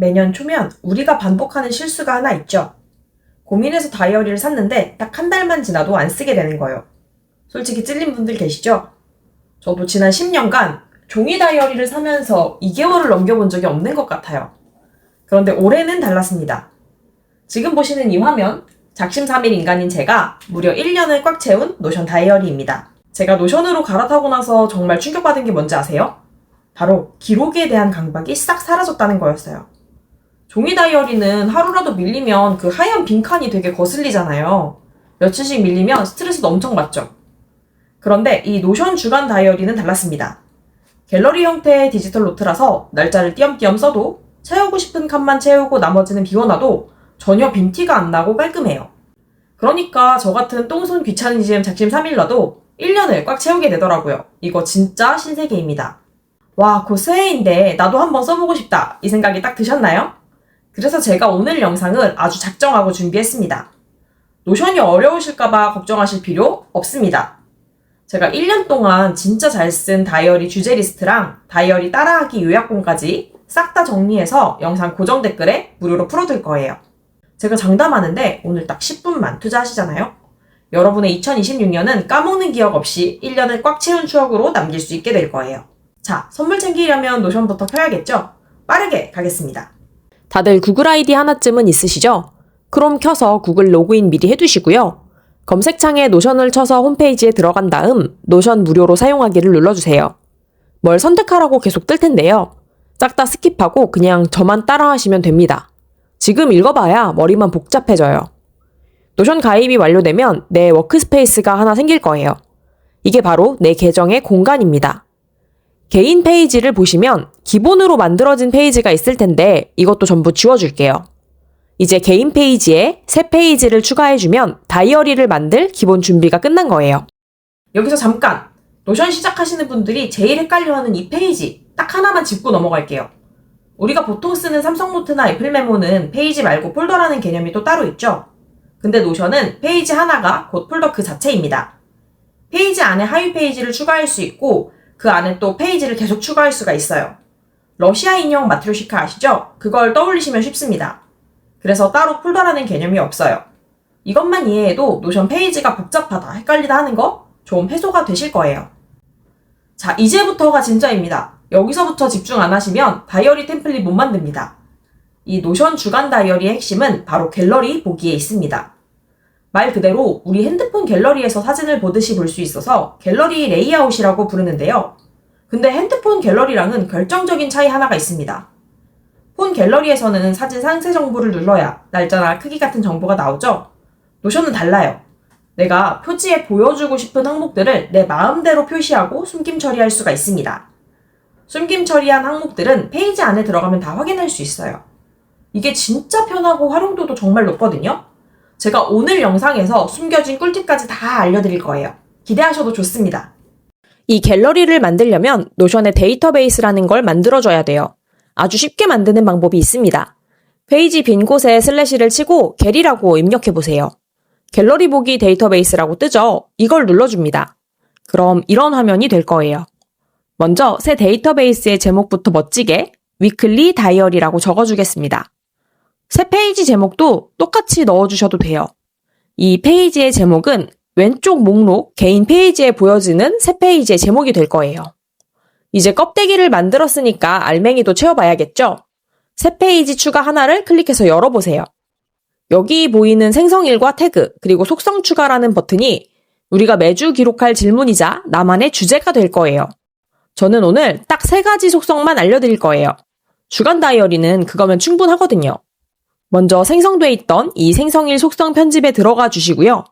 매년 초면 우리가 반복하는 실수가 하나 있죠. 고민해서 다이어리를 샀는데 딱 한 달만 지나도 안 쓰게 되는 거예요. 솔직히 찔린 분들 계시죠? 저도 지난 10년간 종이 다이어리를 사면서 2개월을 넘겨본 적이 없는 것 같아요. 그런데 올해는 달랐습니다. 지금 보시는 이 화면, 작심삼일 인간인 제가 무려 1년을 꽉 채운 노션 다이어리입니다. 제가 노션으로 갈아타고 나서 정말 충격받은 게 뭔지 아세요? 바로 기록에 대한 강박이 싹 사라졌다는 거였어요. 종이 다이어리는 하루라도 밀리면 그 하얀 빈칸이 되게 거슬리잖아요. 며칠씩 밀리면 스트레스도 엄청 받죠. 그런데 이 노션 주간 다이어리는 달랐습니다. 갤러리 형태의 디지털 노트라서 날짜를 띄엄띄엄 써도 채우고 싶은 칸만 채우고 나머지는 비워놔도 전혀 빈티가 안 나고 깔끔해요. 그러니까 저 같은 똥손 귀차니즘 작심 3일러도 1년을 꽉 채우게 되더라고요. 이거 진짜 신세계입니다. 와, 곧 새해인데 나도 한번 써보고 싶다. 이 생각이 딱 드셨나요? 그래서 제가 오늘 영상을 아주 작정하고 준비했습니다. 노션이 어려우실까봐 걱정하실 필요 없습니다. 제가 1년 동안 진짜 잘 쓴 다이어리 주제 리스트랑 다이어리 따라하기 요약본까지 싹 다 정리해서 영상 고정 댓글에 무료로 풀어둘 거예요. 제가 장담하는데 오늘 딱 10분만 투자하시잖아요? 여러분의 2026년은 까먹는 기억 없이 1년을 꽉 채운 추억으로 남길 수 있게 될 거예요. 자, 선물 챙기려면 노션부터 켜야겠죠? 빠르게 가겠습니다. 다들 구글 아이디 하나쯤은 있으시죠? 크롬 켜서 구글 로그인 미리 해두시고요. 검색창에 노션을 쳐서 홈페이지에 들어간 다음 노션 무료로 사용하기를 눌러주세요. 뭘 선택하라고 계속 뜰 텐데요. 싹 다 스킵하고 그냥 저만 따라하시면 됩니다. 지금 읽어봐야 머리만 복잡해져요. 노션 가입이 완료되면 내 워크스페이스가 하나 생길 거예요. 이게 바로 내 계정의 공간입니다. 개인 페이지를 보시면 기본으로 만들어진 페이지가 있을 텐데 이것도 전부 지워줄게요. 이제 개인 페이지에 새 페이지를 추가해주면 다이어리를 만들 기본 준비가 끝난 거예요. 여기서 잠깐! 노션 시작하시는 분들이 제일 헷갈려하는 이 페이지 딱 하나만 짚고 넘어갈게요. 우리가 보통 쓰는 삼성노트나 애플 메모는 페이지 말고 폴더라는 개념이 또 따로 있죠? 근데 노션은 페이지 하나가 곧 폴더 그 자체입니다. 페이지 안에 하위 페이지를 추가할 수 있고 그 안에 또 페이지를 계속 추가할 수가 있어요. 러시아 인형 마트로시카 아시죠? 그걸 떠올리시면 쉽습니다. 그래서 따로 폴더라는 개념이 없어요. 이것만 이해해도 노션 페이지가 복잡하다, 헷갈리다 하는 거 좀 해소가 되실 거예요. 자, 이제부터가 진짜입니다. 여기서부터 집중 안 하시면 다이어리 템플릿 못 만듭니다. 이 노션 주간 다이어리의 핵심은 바로 갤러리 보기에 있습니다. 말 그대로 우리 핸드폰 갤러리에서 사진을 보듯이 볼 수 있어서 갤러리 레이아웃이라고 부르는데요. 근데 핸드폰 갤러리랑은 결정적인 차이 하나가 있습니다. 폰 갤러리에서는 사진 상세 정보를 눌러야 날짜나 크기 같은 정보가 나오죠? 노션은 달라요. 내가 표지에 보여주고 싶은 항목들을 내 마음대로 표시하고 숨김 처리할 수가 있습니다. 숨김 처리한 항목들은 페이지 안에 들어가면 다 확인할 수 있어요. 이게 진짜 편하고 활용도도 정말 높거든요? 제가 오늘 영상에서 숨겨진 꿀팁까지 다 알려드릴 거예요. 기대하셔도 좋습니다. 이 갤러리를 만들려면 노션의 데이터베이스라는 걸 만들어줘야 돼요. 아주 쉽게 만드는 방법이 있습니다. 페이지 빈 곳에 슬래시를 치고 갤이라고 입력해보세요. 갤러리 보기 데이터베이스라고 뜨죠? 이걸 눌러줍니다. 그럼 이런 화면이 될 거예요. 먼저 새 데이터베이스의 제목부터 멋지게 위클리 다이어리라고 적어주겠습니다. 새 페이지 제목도 똑같이 넣어주셔도 돼요. 이 페이지의 제목은 왼쪽 목록 개인 페이지에 보여지는 새 페이지의 제목이 될 거예요. 이제 껍데기를 만들었으니까 알맹이도 채워봐야겠죠? 새 페이지 추가 하나를 클릭해서 열어보세요. 여기 보이는 생성일과 태그, 그리고 속성 추가라는 버튼이 우리가 매주 기록할 질문이자 나만의 주제가 될 거예요. 저는 오늘 딱 세 가지 속성만 알려드릴 거예요. 주간 다이어리는 그거면 충분하거든요. 먼저 생성돼 있던 이 생성일 속성 편집에 들어가 주시고요.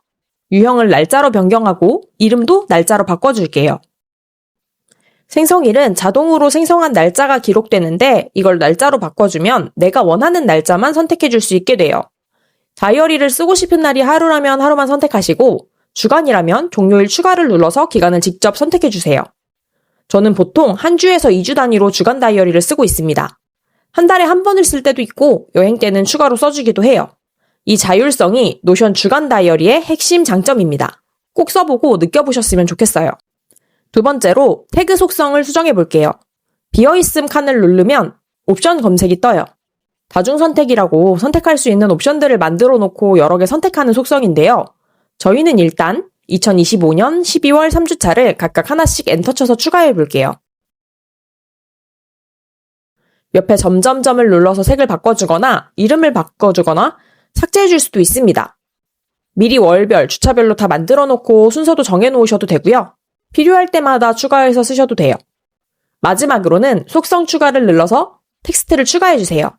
유형을 날짜로 변경하고 이름도 날짜로 바꿔줄게요. 생성일은 자동으로 생성한 날짜가 기록되는데 이걸 날짜로 바꿔주면 내가 원하는 날짜만 선택해 줄 수 있게 돼요. 다이어리를 쓰고 싶은 날이 하루라면 하루만 선택하시고 주간이라면 종료일 추가를 눌러서 기간을 직접 선택해 주세요. 저는 보통 한 주에서 2주 단위로 주간 다이어리를 쓰고 있습니다. 한 달에 한 번을 쓸 때도 있고 여행 때는 추가로 써주기도 해요. 이 자율성이 노션 주간 다이어리의 핵심 장점입니다. 꼭 써보고 느껴보셨으면 좋겠어요. 두 번째로 태그 속성을 수정해 볼게요. 비어있음 칸을 누르면 옵션 검색이 떠요. 다중선택이라고 선택할 수 있는 옵션들을 만들어 놓고 여러 개 선택하는 속성인데요. 저희는 일단 2025년 12월 3주차를 각각 하나씩 엔터 쳐서 추가해 볼게요. 옆에 점점점을 눌러서 색을 바꿔주거나 이름을 바꿔주거나 삭제해 줄 수도 있습니다. 미리 월별, 주차별로 다 만들어 놓고 순서도 정해 놓으셔도 되고요. 필요할 때마다 추가해서 쓰셔도 돼요. 마지막으로는 속성 추가를 눌러서 텍스트를 추가해 주세요.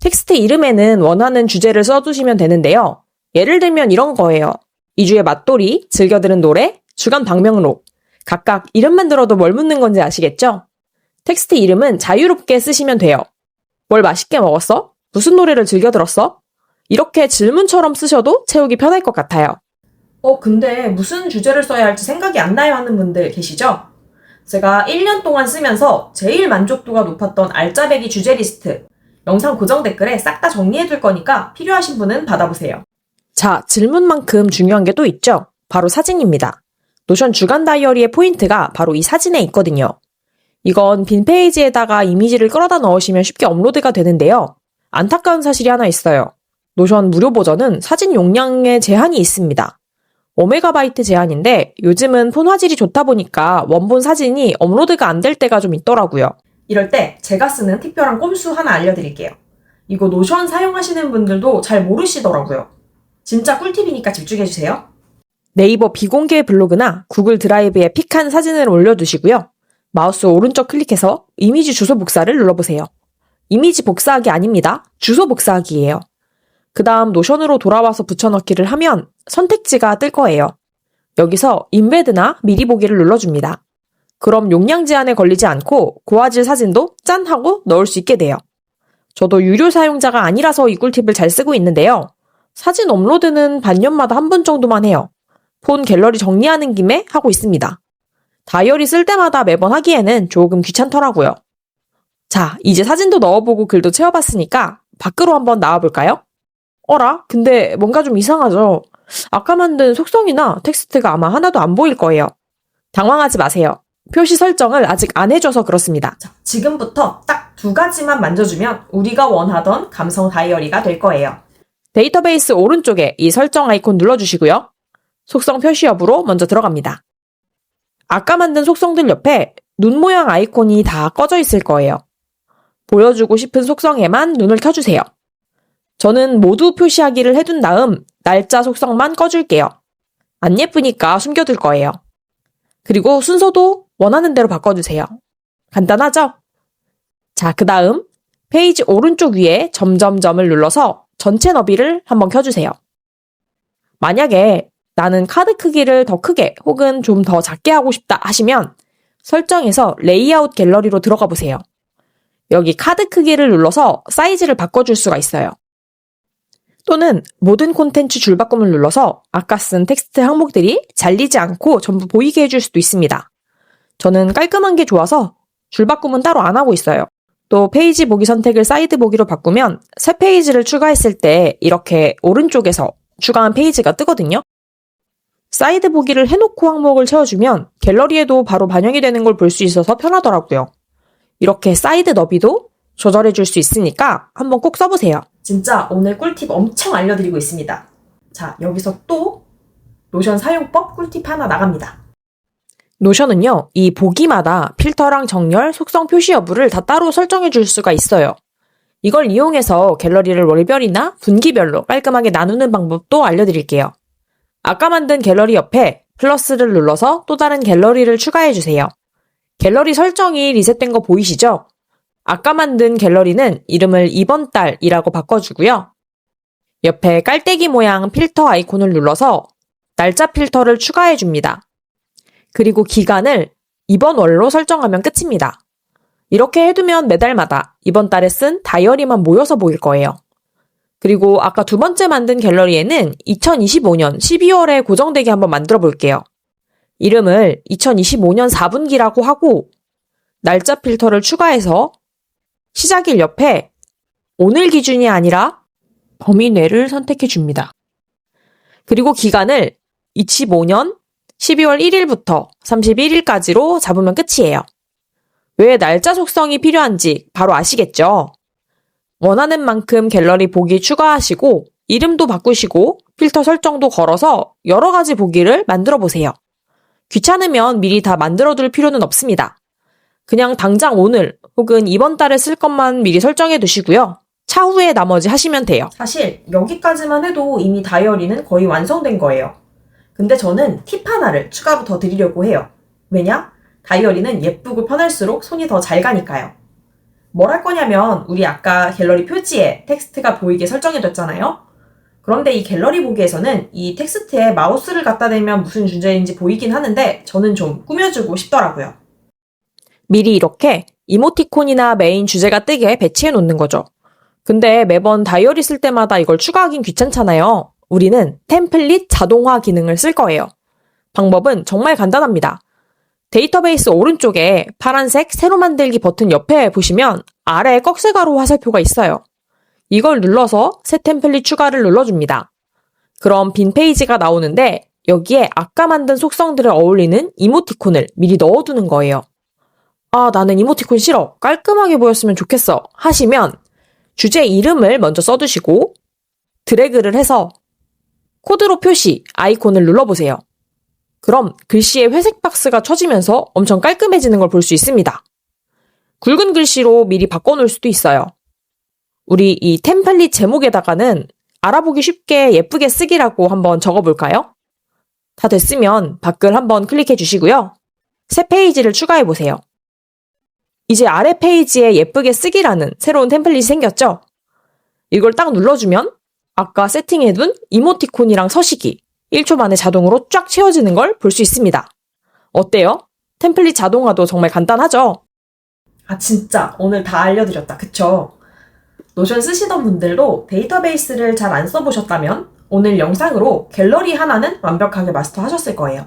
텍스트 이름에는 원하는 주제를 써주시면 되는데요. 예를 들면 이런 거예요. 이주의 맛돌이, 즐겨 들은 노래, 주간 방명록. 각각 이름만 들어도 뭘 묻는 건지 아시겠죠? 텍스트 이름은 자유롭게 쓰시면 돼요. 뭘 맛있게 먹었어? 무슨 노래를 즐겨 들었어? 이렇게 질문처럼 쓰셔도 채우기 편할 것 같아요. 어, 근데 무슨 주제를 써야 할지 생각이 안 나요 하는 분들 계시죠? 제가 1년 동안 쓰면서 제일 만족도가 높았던 알짜배기 주제 리스트, 영상 고정 댓글에 싹 다 정리해 둘 거니까 필요하신 분은 받아보세요. 자, 질문만큼 중요한 게 또 있죠? 바로 사진입니다. 노션 주간 다이어리의 포인트가 바로 이 사진에 있거든요. 이건 빈 페이지에다가 이미지를 끌어다 넣으시면 쉽게 업로드가 되는데요. 안타까운 사실이 하나 있어요. 노션 무료 버전은 사진 용량에 제한이 있습니다. 5메가바이트 제한인데 요즘은 폰 화질이 좋다 보니까 원본 사진이 업로드가 안 될 때가 좀 있더라고요. 이럴 때 제가 쓰는 특별한 꼼수 하나 알려드릴게요. 이거 노션 사용하시는 분들도 잘 모르시더라고요. 진짜 꿀팁이니까 집중해주세요. 네이버 비공개 블로그나 구글 드라이브에 픽한 사진을 올려두시고요. 마우스 오른쪽 클릭해서 이미지 주소 복사를 눌러보세요. 이미지 복사하기 아닙니다. 주소 복사하기예요. 그 다음 노션으로 돌아와서 붙여넣기를 하면 선택지가 뜰 거예요. 여기서 인베드나 미리 보기를 눌러줍니다. 그럼 용량 제한에 걸리지 않고 고화질 사진도 짠 하고 넣을 수 있게 돼요. 저도 유료 사용자가 아니라서 이 꿀팁을 잘 쓰고 있는데요. 사진 업로드는 반년마다 한 번 정도만 해요. 폰 갤러리 정리하는 김에 하고 있습니다. 다이어리 쓸 때마다 매번 하기에는 조금 귀찮더라고요. 자, 이제 사진도 넣어보고 글도 채워봤으니까 밖으로 한번 나와볼까요? 어라? 근데 뭔가 좀 이상하죠? 아까 만든 속성이나 텍스트가 아마 하나도 안 보일 거예요. 당황하지 마세요. 표시 설정을 아직 안 해줘서 그렇습니다. 자, 지금부터 딱 두 가지만 만져주면 우리가 원하던 감성 다이어리가 될 거예요. 데이터베이스 오른쪽에 이 설정 아이콘 눌러주시고요. 속성 표시 여부로 먼저 들어갑니다. 아까 만든 속성들 옆에 눈 모양 아이콘이 다 꺼져 있을 거예요. 보여주고 싶은 속성에만 눈을 켜주세요. 저는 모두 표시하기를 해둔 다음 날짜 속성만 꺼줄게요. 안 예쁘니까 숨겨둘 거예요. 그리고 순서도 원하는 대로 바꿔주세요. 간단하죠? 자, 그 다음 페이지 오른쪽 위에 점점점을 눌러서 전체 너비를 한번 켜주세요. 만약에 나는 카드 크기를 더 크게 혹은 좀 더 작게 하고 싶다 하시면 설정에서 레이아웃 갤러리로 들어가 보세요. 여기 카드 크기를 눌러서 사이즈를 바꿔줄 수가 있어요. 또는 모든 콘텐츠 줄바꿈을 눌러서 아까 쓴 텍스트 항목들이 잘리지 않고 전부 보이게 해줄 수도 있습니다. 저는 깔끔한 게 좋아서 줄바꿈은 따로 안 하고 있어요. 또 페이지 보기 선택을 사이드 보기로 바꾸면 새 페이지를 추가했을 때 이렇게 오른쪽에서 추가한 페이지가 뜨거든요. 사이드 보기를 해놓고 항목을 채워주면 갤러리에도 바로 반영이 되는 걸 볼 수 있어서 편하더라고요. 이렇게 사이드 너비도 조절해 줄 수 있으니까 한번 꼭 써보세요. 진짜 오늘 꿀팁 엄청 알려드리고 있습니다. 자, 여기서 또 노션 사용법 꿀팁 하나 나갑니다. 노션은요, 이 보기마다 필터랑 정렬, 속성 표시 여부를 다 따로 설정해 줄 수가 있어요. 이걸 이용해서 갤러리를 월별이나 분기별로 깔끔하게 나누는 방법도 알려드릴게요. 아까 만든 갤러리 옆에 플러스를 눌러서 또 다른 갤러리를 추가해 주세요. 갤러리 설정이 리셋된 거 보이시죠? 아까 만든 갤러리는 이름을 이번 달이라고 바꿔주고요. 옆에 깔때기 모양 필터 아이콘을 눌러서 날짜 필터를 추가해 줍니다. 그리고 기간을 이번 월로 설정하면 끝입니다. 이렇게 해두면 매달마다 이번 달에 쓴 다이어리만 모여서 보일 거예요. 그리고 아까 두 번째 만든 갤러리에는 2025년 12월에 고정되게 한번 만들어 볼게요. 이름을 2025년 4분기라고 하고 날짜 필터를 추가해서 시작일 옆에 오늘 기준이 아니라 범위 내를 선택해 줍니다. 그리고 기간을 25년 12월 1일부터 31일까지로 잡으면 끝이에요. 왜 날짜 속성이 필요한지 바로 아시겠죠? 원하는 만큼 갤러리 보기 추가하시고 이름도 바꾸시고 필터 설정도 걸어서 여러 가지 보기를 만들어 보세요. 귀찮으면 미리 다 만들어 둘 필요는 없습니다. 그냥 당장 오늘 혹은 이번 달에 쓸 것만 미리 설정해 두시고요. 차후에 나머지 하시면 돼요. 사실 여기까지만 해도 이미 다이어리는 거의 완성된 거예요. 근데 저는 팁 하나를 추가로 더 드리려고 해요. 왜냐? 다이어리는 예쁘고 편할수록 손이 더 잘 가니까요. 뭘 할 거냐면 우리 아까 갤러리 표지에 텍스트가 보이게 설정해뒀잖아요. 그런데 이 갤러리 보기에서는 이 텍스트에 마우스를 갖다 대면 무슨 주제인지 보이긴 하는데 저는 좀 꾸며주고 싶더라고요. 미리 이렇게 이모티콘이나 메인 주제가 뜨게 배치해 놓는 거죠. 근데 매번 다이어리 쓸 때마다 이걸 추가하긴 귀찮잖아요. 우리는 템플릿 자동화 기능을 쓸 거예요. 방법은 정말 간단합니다. 데이터베이스 오른쪽에 파란색 새로 만들기 버튼 옆에 보시면 아래 꺽쇠가루 화살표가 있어요. 이걸 눌러서 새 템플릿 추가를 눌러줍니다. 그럼 빈 페이지가 나오는데 여기에 아까 만든 속성들을 어울리는 이모티콘을 미리 넣어두는 거예요. 아, 나는 이모티콘 싫어. 깔끔하게 보였으면 좋겠어. 하시면 주제 이름을 먼저 써두시고 드래그를 해서 코드로 표시 아이콘을 눌러보세요. 그럼 글씨의 회색 박스가 쳐지면서 엄청 깔끔해지는 걸 볼 수 있습니다. 굵은 글씨로 미리 바꿔놓을 수도 있어요. 우리 이 템플릿 제목에다가는 알아보기 쉽게 예쁘게 쓰기라고 한번 적어볼까요? 다 됐으면 밖을 한번 클릭해 주시고요. 새 페이지를 추가해 보세요. 이제 아래 페이지에 예쁘게 쓰기라는 새로운 템플릿이 생겼죠? 이걸 딱 눌러주면 아까 세팅해둔 이모티콘이랑 서식이 1초 만에 자동으로 쫙 채워지는 걸 볼 수 있습니다. 어때요? 템플릿 자동화도 정말 간단하죠? 아, 진짜 오늘 다 알려드렸다. 그쵸? 노션 쓰시던 분들도 데이터베이스를 잘 안 써보셨다면 오늘 영상으로 갤러리 하나는 완벽하게 마스터하셨을 거예요.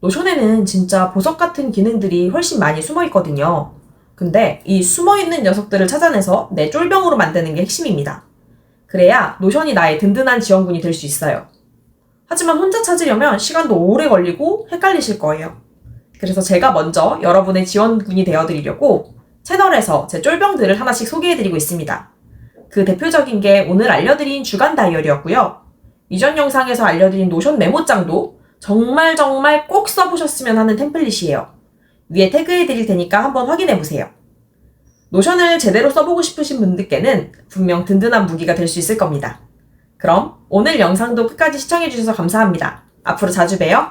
노션에는 진짜 보석 같은 기능들이 훨씬 많이 숨어 있거든요. 근데 이 숨어 있는 녀석들을 찾아내서 내 쫄병으로 만드는 게 핵심입니다. 그래야 노션이 나의 든든한 지원군이 될 수 있어요. 하지만 혼자 찾으려면 시간도 오래 걸리고 헷갈리실 거예요. 그래서 제가 먼저 여러분의 지원군이 되어드리려고 채널에서 제 쫄병들을 하나씩 소개해드리고 있습니다. 그 대표적인 게 오늘 알려드린 주간 다이어리였고요. 이전 영상에서 알려드린 노션 메모장도 정말 정말 꼭 써보셨으면 하는 템플릿이에요. 위에 태그해드릴 테니까 한번 확인해보세요. 노션을 제대로 써보고 싶으신 분들께는 분명 든든한 무기가 될 수 있을 겁니다. 그럼 오늘 영상도 끝까지 시청해주셔서 감사합니다. 앞으로 자주 봬요.